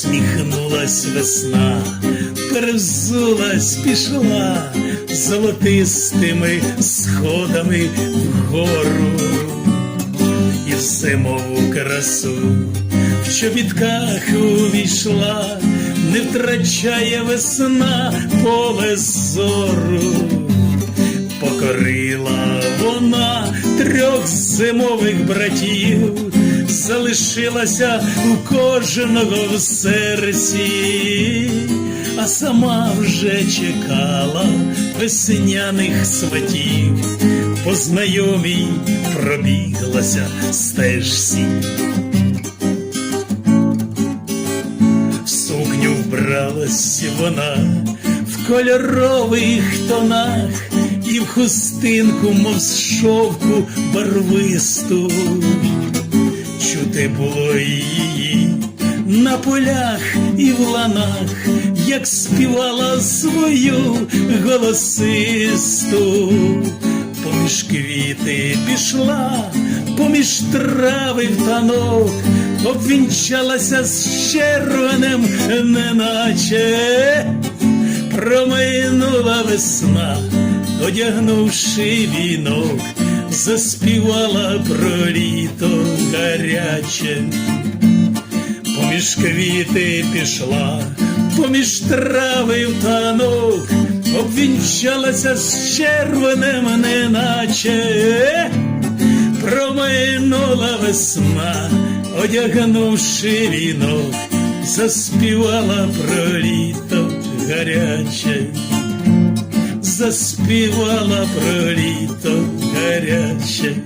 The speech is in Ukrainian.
Усміхнулась весна, перевзулась, пішла золотистими сходами вгору. І в зимову красу в чобітках увійшла, не втрачає весна поле зору, покорила вона трьох зимових братів, залишилася у кожного в серці, а сама вже чекала весняних сватів, по знайомій пробіглася стежці. Сукню вбралась вона в кольорових тонах і в хустинку, мов з шовку барвисту. Чути було її. На полях і в ланах, як співала свою голосисту. Поміж квіти пішла, поміж трави в танок, обвінчалася з червоним, неначе. Проминула весна, одягнувши вінок, заспівала про літо гаряче. Поміж квіти пішла, поміж трави в танок, обвінчалася з червоним, неначе проминула весна, одягнувши вінок, заспівала про літо гаряче, заспівала про літо гаряче.